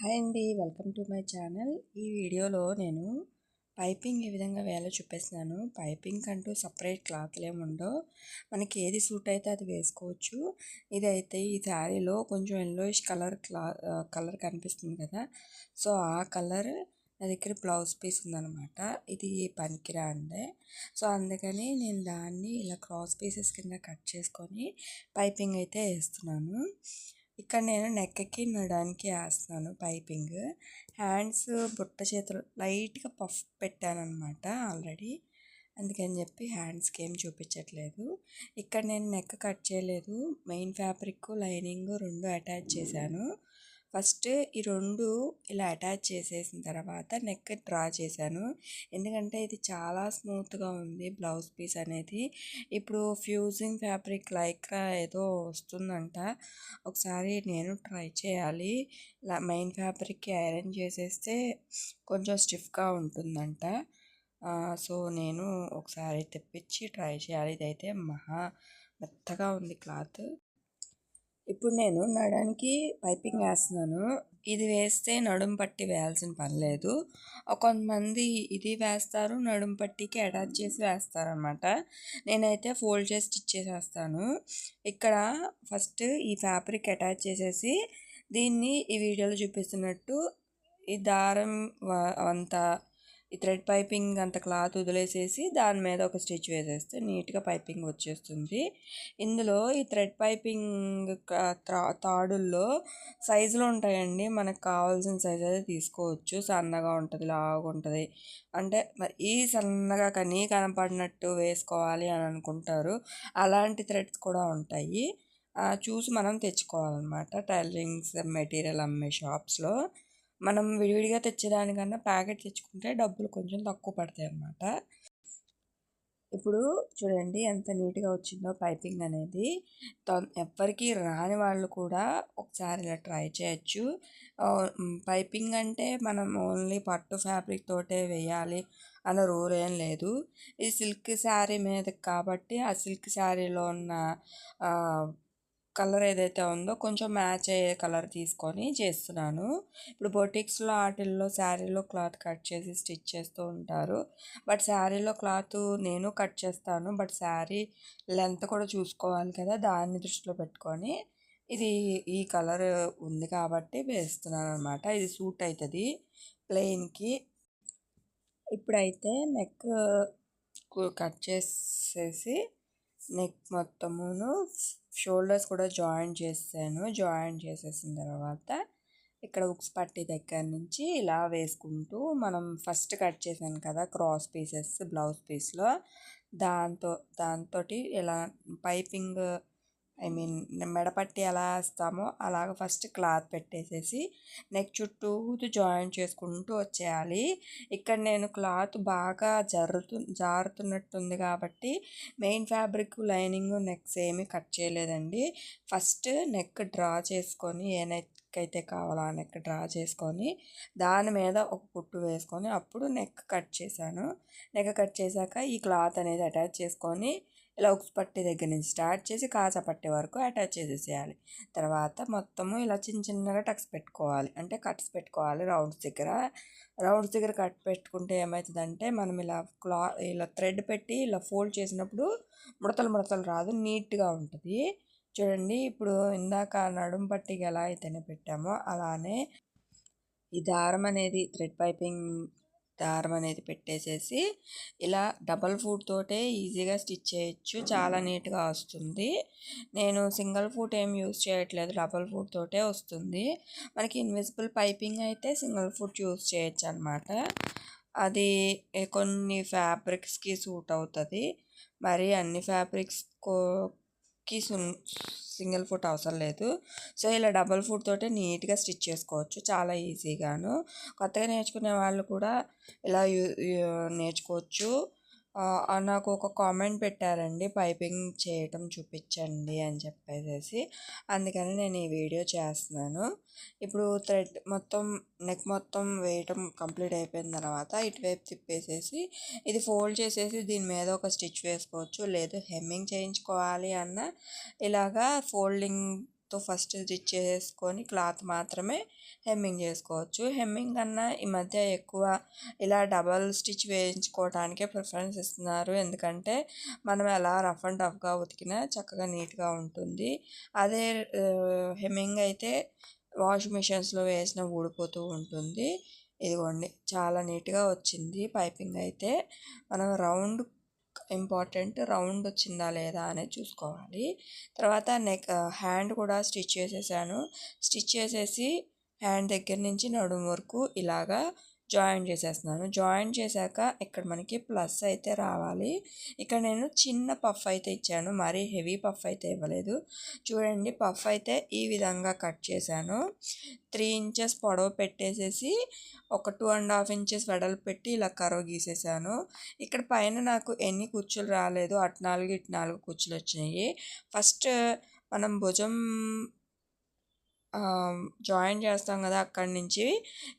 Hi అండి welcome to my channel. ఈ వీడియోలో నేను పైపింగ్ ఏ విధంగా వేలో చూపిస్తున్నాను. పైపింగ్ అంటూ సపరేట్ క్లాత్లు ఏమి ఉండవు. మనకి ఏది సూట్ అయితే అది వేసుకోవచ్చు. ఇదైతే ఈ శారీలో కొంచెం ఎల్లోయిష్ కలర్ క్లా కలర్ కనిపిస్తుంది కదా. సో ఆ కలర్ నా దగ్గర బ్లౌజ్ పీస్ ఉందనమాట ఇది పనికిరా అందే సో అందుకని నేను దాన్ని ఇలా క్రాస్ పీసెస్ కింద కట్ చేసుకొని పైపింగ్ అయితే వేస్తున్నాను. ఇక్కడ నేను నెక్కి నడడానికి వేస్తున్నాను పైపింగ్. హ్యాండ్స్ బుట్ట చేతులు లైట్గా పఫ్ పెట్టాను అనమాట ఆల్రెడీ. అందుకని చెప్పి హ్యాండ్స్కి ఏం చూపించట్లేదు. ఇక్కడ నేను నెక్ కట్ చేయలేదు. మెయిన్ ఫ్యాబ్రిక్ లైనింగ్ రెండు అటాచ్ చేశాను. ఫస్ట్ ఈ రెండు ఇలా అటాచ్ చేసేసిన తర్వాత నెక్ డ్రా చేశాను. ఎందుకంటే ఇది చాలా స్మూత్గా ఉంది బ్లౌజ్ పీస్ అనేది. ఇప్పుడు ఫ్యూజింగ్ ఫ్యాబ్రిక్ లైక్ ఏదో వస్తుందంట. ఒకసారి నేను ట్రై చేయాలి. మెయిన్ ఫ్యాబ్రిక్కి ఐరన్ చేసేస్తే కొంచెం స్టిఫ్గా ఉంటుందంట. సో నేను ఒకసారి తెప్పించి ట్రై చేయాలి. ఇదైతే మహా మెత్తగా ఉంది క్లాత్. ఇప్పుడు నేను నడానికి పైపింగ్ వేస్తున్నాను. ఇది వేస్తే నడుము పట్టి వేయాల్సిన పని లేదు. కొంతమంది ఇది వేస్తారు నడుము పట్టికి అటాచ్ చేసి వేస్తారు అనమాట నేనైతే ఫోల్డ్ చేసి స్టిచ్ చేసేస్తాను. ఇక్కడ ఫస్ట్ ఈ ఫ్యాబ్రిక్ అటాచ్ చేసేసి దీన్ని ఈ వీడియోలో చూపిస్తున్నట్టు ఈ దారం అంతా ఈ థ్రెడ్ పైపింగ్ అంత క్లాత్ వదిలేసేసి దాని మీద ఒక స్టిచ్ వేసేస్తే నీట్గా పైపింగ్ వచ్చేస్తుంది. ఇందులో ఈ థ్రెడ్ పైపింగ్ తాడుల్లో సైజులు ఉంటాయండి. మనకు కావాల్సిన సైజ్ అయితే తీసుకోవచ్చు. సన్నగా ఉంటుంది లాగుంటుంది అంటే మరి ఈ సన్నగా కానీ కనపడినట్టు వేసుకోవాలి అని అనుకుంటారు. అలాంటి థ్రెడ్స్ కూడా ఉంటాయి. చూసి మనం తెచ్చుకోవాలన్నమాట. టైలరింగ్స్ మెటీరియల్ అమ్మే షాప్స్లో. మనం విడివిడిగా తెచ్చేదానికన్నా ప్యాకెట్ తెచ్చుకుంటే డబ్బులు కొంచెం తక్కువ పడతాయి అన్నమాట. ఇప్పుడు చూడండి ఎంత నీట్గా వచ్చిందో పైపింగ్ అనేది. ఎవ్వరికి రాని వాళ్ళు కూడా ఒకసారి ఇలా ట్రై చేయొచ్చు. పైపింగ్ అంటే మనం ఓన్లీ పట్టు ఫ్యాబ్రిక్ తోటే వేయాలి అన్న రూల్ ఏం లేదు. ఈ సిల్క్ శారీ మీద కాబట్టి ఆ సిల్క్ శారీలో ఉన్న కలర్ ఏదైతే ఉందో కొంచెం మ్యాచ్ అయ్యే కలర్ తీసుకొని చేస్తున్నాను. ఇప్పుడు బొటిక్స్లో వాటిల్లో శారీలో క్లాత్ కట్ చేసి స్టిచ్ చేస్తూ ఉంటారు. బట్ శారీలో క్లాత్ నేను కట్ చేస్తాను. బట్ శారీ లెంత్ కూడా చూసుకోవాలి కదా దాన్ని దృష్టిలో పెట్టుకొని. ఇది ఈ కలర్ ఉంది కాబట్టి వేస్తున్నాను అనమాట ఇది సూట్ అవుతుంది ప్లెయిన్కి. ఇప్పుడైతే నెక్ కట్ చేసేసి నెక్ మొత్తమును షోల్డర్స్ కూడా జాయిన్ చేసాను. జాయిన్ చేసేసిన తర్వాత ఇక్కడ ఉక్స్ పట్టి దగ్గర నుంచి ఇలా వేసుకుంటూ మనం ఫస్ట్ కట్ చేసాను కదా క్రాస్ పీసెస్ బ్లౌజ్ పీస్లో దాంతో దాంతో ఇలా పైపింగ్ ఐ మీన్ మెడపట్టి ఎలా వేస్తామో అలాగ ఫస్ట్ క్లాత్ పెట్టేసేసి నెక్ చుట్టూ జాయిన్ చేసుకుంటూ వచ్చేయాలి. ఇక్కడ నేను క్లాత్ బాగా జరుతు జారుతున్నట్టుంది కాబట్టి మెయిన్ ఫ్యాబ్రిక్ లైనింగ్ నెక్స్ ఏమీ కట్ చేయలేదండి. ఫస్ట్ నెక్ డ్రా చేసుకొని ఏ నెక్ అయితే కావాలో ఆ నెక్ డ్రా చేసుకొని దాని మీద ఒక పుట్టు వేసుకొని అప్పుడు నెక్ కట్ చేశాను. నెక్ కట్ చేశాక ఈ క్లాత్ అనేది అటాచ్ చేసుకొని ఇలా ఉక్స్ పట్టి దగ్గర నుంచి స్టార్ట్ చేసి కాచా పట్టే వరకు అటాచ్ చేసేసేయాలి. తర్వాత మొత్తము ఇలా చిన్న చిన్నగా టక్స్ పెట్టుకోవాలి. అంటే కట్స్ పెట్టుకోవాలి రౌండ్స్ దగ్గర. రౌండ్స్ దగ్గర కట్ పెట్టుకుంటే ఏమవుతుందంటే మనం ఇలా క్లా ఇలా థ్రెడ్ పెట్టి ఇలా ఫోల్డ్ చేసినప్పుడు ముడతలు ముడతలు రాదు నీట్గా ఉంటుంది. చూడండి ఇప్పుడు ఇందాక నడుం పట్టికి ఎలా అయితేనే పెట్టామో అలానే ఈ దారం అనేది థ్రెడ్ పైపింగ్ దారం అనేది పెట్టేసేసి ఇలా డబల్ ఫుట్ తోటే ఈజీగా స్టిచ్ చేయొచ్చు. చాలా నీట్గా వస్తుంది. నేను సింగిల్ ఫుట్ ఏం యూస్ చేయట్లేదు. డబల్ ఫుట్ తోటే వస్తుంది. మనకి ఇన్విజిబుల్ పైపింగ్ అయితే సింగిల్ ఫుట్ యూస్ చేయొచ్చు అనమాట అది కొన్ని ఫ్యాబ్రిక్స్కి సూట్ అవుతుంది. మరి అన్ని ఫ్యాబ్రిక్స్ కి సింగిల్ ఫుట్ అవసరం లేదు. సో ఇలా డబల్ ఫుట్ తోటే నీట్గా స్టిచ్ చేసుకోవచ్చు. చాలా ఈజీగాను. కొత్తగా నేర్చుకునే వాళ్ళు కూడా ఇలా నేర్చుకోవచ్చు. నాకు ఒక కామెంట్ పెట్టారండి పైపింగ్ చేయటం చూపించండి అని చెప్పేసి అందుకని నేను ఈ వీడియో చేస్తున్నాను. ఇప్పుడు థ్రెడ్ మొత్తం నెక్ మొత్తం వేయటం కంప్లీట్ అయిపోయిన తర్వాత ఇటువైపు తిప్పేసేసి ఇది ఫోల్డ్ చేసేసి దీని మీద ఒక స్టిచ్ వేసుకోవచ్చు లేదు హెమ్మింగ్ చేయించుకోవాలి అన్న ఇలాగా ఫోల్డింగ్ క్లాత్తో ఫస్ట్ స్టిచ్ చేసుకొని క్లాత్ మాత్రమే హెమ్మింగ్ చేసుకోవచ్చు. హెమ్మింగ్ కన్నా ఈ మధ్య ఎక్కువ ఇలా డబల్ స్టిచ్ వేయించుకోవడానికే ప్రిఫరెన్స్ ఇస్తున్నారు. ఎందుకంటే మనం ఎలా రఫ్ అండ్ టఫ్గా ఉతికినా చక్కగా నీట్గా ఉంటుంది. అదే హెమ్మింగ్ అయితే వాషింగ్ మిషన్స్లో వేసిన ఊడిపోతూ ఉంటుంది. ఇదిగోండి చాలా నీట్గా వచ్చింది. పైపింగ్ అయితే మనం రౌండ్ ఇంపార్టెంట్ రౌండ్ వచ్చిందా లేదా అనేది చూసుకోవాలి. తర్వాత నెక్ హ్యాండ్ కూడా స్టిచ్ చేసేసాను. స్టిచ్ చేసేసి హ్యాండ్ దగ్గర నుంచి నడుము వరకు ఇలాగా జాయిన్ చేసేస్తున్నాను. జాయిన్ చేశాక ఇక్కడ మనకి ప్లస్ అయితే రావాలి. ఇక్కడ నేను చిన్న పఫ్ అయితే ఇచ్చాను. మరీ హెవీ పఫ్ అయితే ఇవ్వలేదు. చూడండి పఫ్ అయితే ఈ విధంగా కట్ చేశాను. త్రీ ఇంచెస్ పొడవు పెట్టేసేసి ఒక టూ అండ్ హాఫ్ ఇంచెస్ వెడల్పు పెట్టి ఇలా కరో గీసేసాను. ఇక్కడ పైన నాకు ఎన్ని కుచ్చులు రాలేదు. అటు నాలుగు ఇటు నాలుగు కుచ్చులు వచ్చినాయి. ఫస్ట్ మనం భుజం జాయిన్ చేస్తాం కదా అక్కడి నుంచి.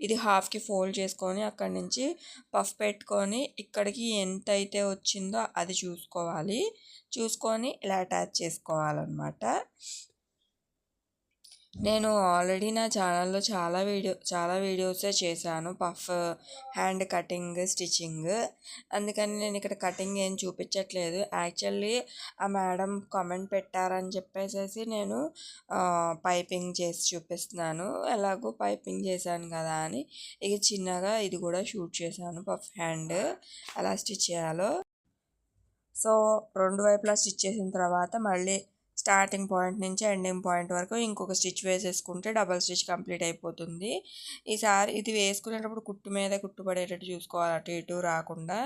ఇది హాఫ్కి ఫోల్డ్ చేసుకొని అక్కడి నుంచి పఫ్ పెట్టుకొని ఇక్కడికి ఎంత అయితే వచ్చిందో అది చూసుకోవాలి. చూసుకొని ఇలా అటాచ్ చేసుకోవాలన్నమాట. నేను ఆల్రెడీ నా ఛానల్లో చాలా వీడియో చాలా వీడియోసే చేశాను. Puff hand cutting stitching. అందుకని నేను ఇక్కడ కటింగ్ ఏం చూపించట్లేదు. యాక్చువల్లీ ఆ మేడం కామెంట్ పెట్టారని చెప్పేసి నేను పైపింగ్ చేసి చూపిస్తున్నాను. ఎలాగో పైపింగ్ చేశాను కదా అని. ఇక చిన్నగా ఇది కూడా షూట్ చేశాను. పఫ్ హ్యాండ్ ఎలా స్టిచ్ చేయాలో. సో రెండు వైపులా స్టిచ్ చేసిన తర్వాత మళ్ళీ స్టార్టింగ్ పాయింట్ నుంచి ఎండింగ్ పాయింట్ వరకు ఇంకొక స్టిచ్ వేసేసుకుంటే డబల్ స్టిచ్ కంప్లీట్ అయిపోతుంది. ఈసారి ఇది వేసుకునేటప్పుడు కుట్టు మీద కుట్టు పడేటట్టు చూసుకోవాలి అటు ఇటు రాకుండా.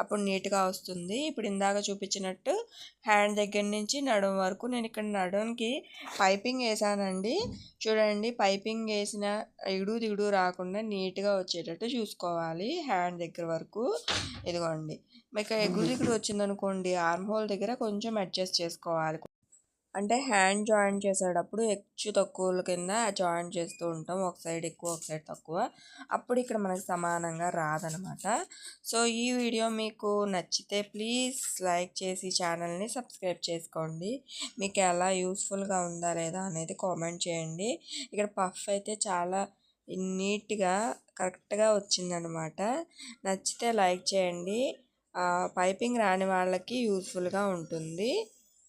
అప్పుడు నీట్గా వస్తుంది. ఇప్పుడు ఇందాక చూపించినట్టు హ్యాండ్ దగ్గర నుంచి నడుం వరకు నేను ఇక్కడ నడుంకి పైపింగ్ వేసానండి. చూడండి పైపింగ్ వేసిన ఇడు దిగుడు రాకుండా నీట్గా వచ్చేటట్టు చూసుకోవాలి హ్యాండ్ దగ్గర వరకు. ఇదిగోండి. మీకు ఎగురు దిగుడు వచ్చిందనుకోండి ఆర్మ్ హోల్ దగ్గర కొంచెం అడ్జస్ట్ చేసుకోవాలి. అంటే హ్యాండ్ జాయిన్ చేసేటప్పుడు హెచ్చు తక్కువల కింద జాయిన్ చేస్తూ ఉంటాం. ఒక సైడ్ ఎక్కువ ఒక సైడ్ తక్కువ. అప్పుడు ఇక్కడ మనకు సమానంగా రాదనమాట. సో ఈ వీడియో మీకు నచ్చితే ప్లీజ్ లైక్ చేసి ఛానల్ని సబ్స్క్రైబ్ చేసుకోండి. మీకు ఎలా యూస్ఫుల్గా ఉందా లేదా అనేది కామెంట్ చేయండి. ఇక్కడ పఫ్ అయితే చాలా నీట్గా కరెక్ట్గా వచ్చిందనమాట. నచ్చితే లైక్ చేయండి. పైపింగ్ రాని వాళ్ళకి యూస్ఫుల్గా ఉంటుంది.